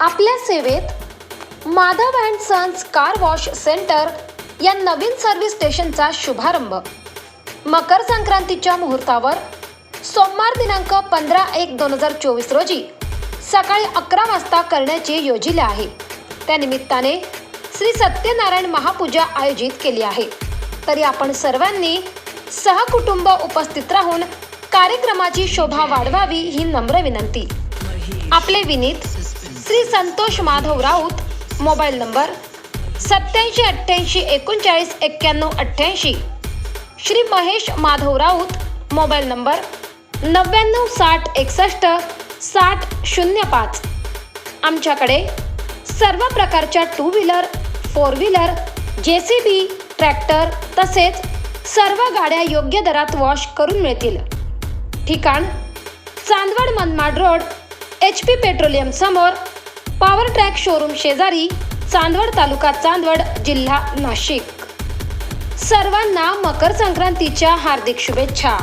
आपल्या सेवेत Madhav and sons car wash centre या नवीन सर्व्हिस स्टेशनचा शुभारंभ. मकर संक्रांतीच्या मुहूर्तावर सोमवार दिनांक पंधरा एक दोन हजार चोवीस रोजी सकाळी अकरा वाजता करण्याचे योजिले आहे. त्यानिमित्ताने श्री सत्यनारायण महापूजा आयोजित केली आहे. तरी आपण सर्वांनी सहकुटुंब उपस्थित राहून कार्यक्रमाची शोभा वाढवावी ही नम्र विनंती. आपले विनीत श्री संतोष माधव राऊत मोबाईल नंबर सत्याऐंशी अठ्ठ्याऐंशी एकोणचाळीस एक्क्याण्णव अठ्ठ्याऐंशी. श्री महेश माधव राऊत मोबाईल नंबर नव्याण्णव साठ एकसष्ट साठ शून्य पाच. आमच्याकडे सर्व प्रकारच्या two wheeler four wheeler J C B tractor तसेच सर्व गाड्या योग्य दरात वॉश करून मिळतील. ठिकाण Chandwad Manmad road H P petroleum समोर पॉवर ट्रॅक शोरूम शेजारी चांदवड तालुका चांदवड जिल्हा नाशिक. सर्वांना मकर संक्रांतीच्या हार्दिक शुभेच्छा.